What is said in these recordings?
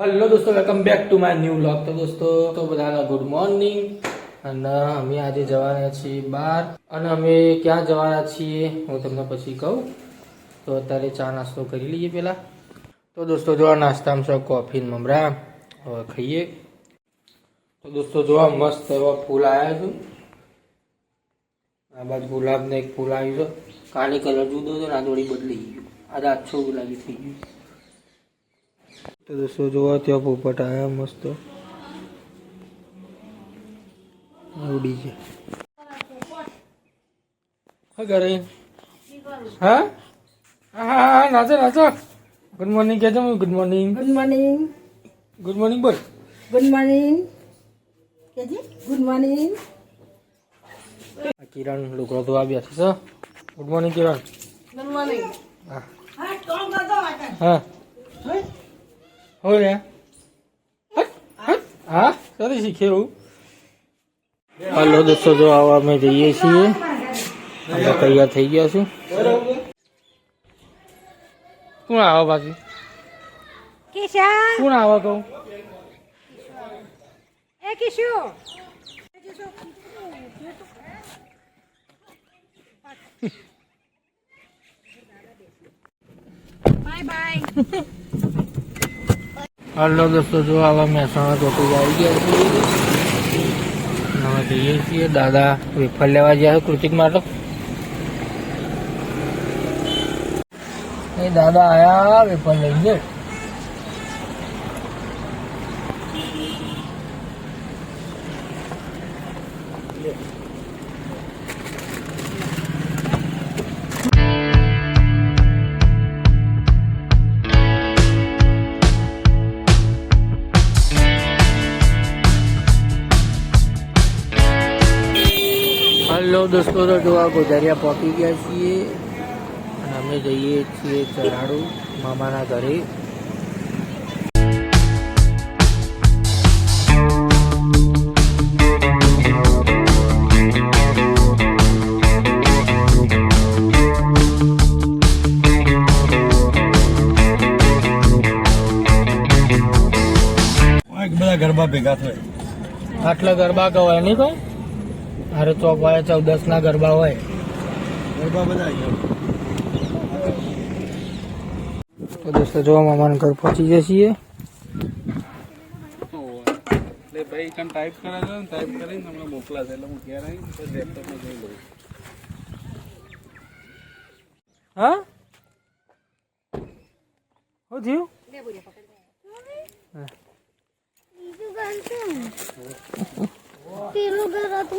Hello દોસ્તો welcome back to my new blog તો દોસ્તો, તો બધાને ગુડ મોર્નિંગ અને અમે આજે જવાના છીએ બહાર અને અમે ક્યાં જવાના છીએ? હું તમને પછી કહું. તો અત્યારે ચા નાસ્તો કરી લઈએ પહેલાં. તો દોસ્તો, જો આ નાસ્તામાં છે કોફી ને મમરા. હવે ખાઈએ. તો દોસ્તો, જો આ મસ્ત એવા ફૂલ આવ્યા છું. આ બાજુ ગુલાબને એક ફૂલ આવ્યું છે. કાલે કલર જુદો હતો ને, આ થોડી બદલી ગયું. આ આછો ગુલાબી થઈ ગયું. તો દોસ્તો જોવા ત્યાં પોપટ આવ્યા મસ્ત ઉડી છે હા ઘરે હા હા હા હા નાચો નાચો ગુડ મોર્નિંગ કહેજો good morning good morning good morning બોલ ગુડ મોર્નિંગ કેજી ગુડ મોર્નિંગ આ કિરણ લુગડો ધોવા બેઠી છે good morning Kiran good morning હા હા કોણ કરતો વાટે હા રે. હા? સારી શીખે એવું. હાલો દોસ્તો જો આવા અમે જઈએ છીએ. અમે તૈયાર થઈ ગયા છું કોણ આવો બાકી કિશા કોણ આવો કહું? એ કિશુ. બાય બાય હાલો દોસ્તો, જો આવા મહેસાણા ચોકડી આવી ગયા છીએ. અમે જઈએ છીએ. દાદા વેફર લેવા ગયા કૃતિક માટે. એ દાદા આયા વેફર લઈ ગયા હલો દોસ્તો તો જોવા ગોજારિયા પહોંચી ગયા છીએ અને અમે જઈએ છીએ ચરાડુ મામાના ઘરે. બધા ગરબા ભેગા થાય. આટલા ગરબા કહેવાય નહીં કોઈ? અરે ચોક વાળા ચૌદસ ના ગરબા હોય. ગરબા બધા તો દોસ્તો જો મામાન ઘર પહોંચી જઈએ છીએ. એટલે ભાઈ કણ ટાઈપ કરે છે ને ટાઈપ કરીને તમને મોકલાશે. એટલે હું ઘેર આવી તો લેપટોપમાં જોઈ લઉં. હા? શું થયું બીજું ગાન આ એક બને હતો.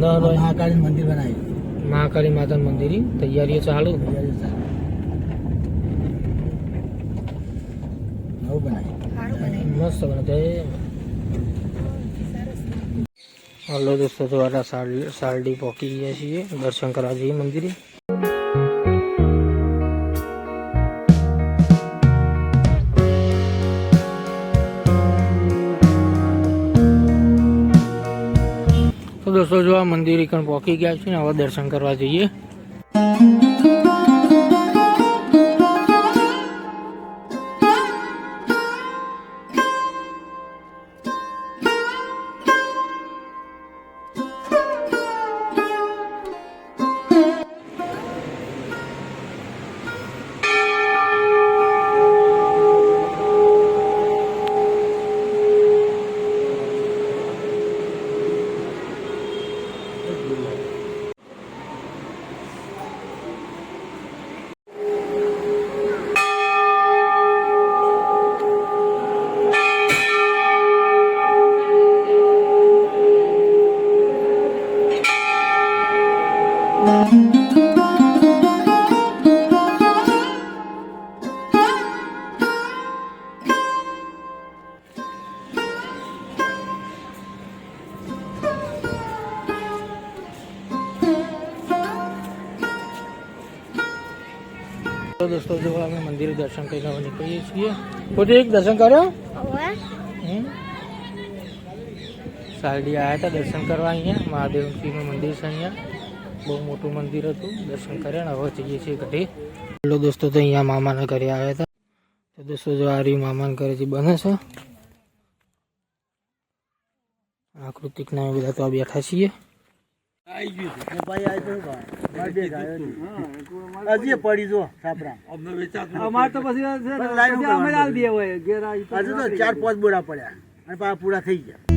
મહાકાળી મંદિર બનાવ્યું. મહાકાળી માતા મંદિર તૈયારીઓ ચાલુ. નવું બનાવ્યું. મસ્ત બને હલો દોસ્તો સાલ- સાલડી પહોંચી ગયા છીએ. દર્શન કરવા જઈએ મંદિરે. દોસ્તો જો આ મંદિર કણ પહોંચી ગયા છે ને હવે દર્શન કરવા જઈએ. તો દોસ્તો જો અમે મંદિર દર્શન કરીને હવે નીકળીએ છીએ. પોતે એક દર્શન કર્યો? સાલડી આવ્યા હતા દર્શન કરવા અહીંયા. મહાદેવજીનું મંદિર છે અહીંયા. બહુ મોટું મંદિર હતું. દર્શન કર્યા ને હવે જઈએ છીએ ઘરે. એટલો દોસ્તો તો અહીંયા મામાના ઘરે આવ્યા હતા. તો દોસ્તો જો આ રહ્યું મામાના ઘરે જે બને છે. આકૃતિક કૃતિકના બધા તો આ બેઠા છીએ. હજી પડી. જો છાપરા. અમારે તો પછી હજુ તો ચાર પાંચ બોરા પડ્યા. અને પાછા પૂરા થઈ ગયા.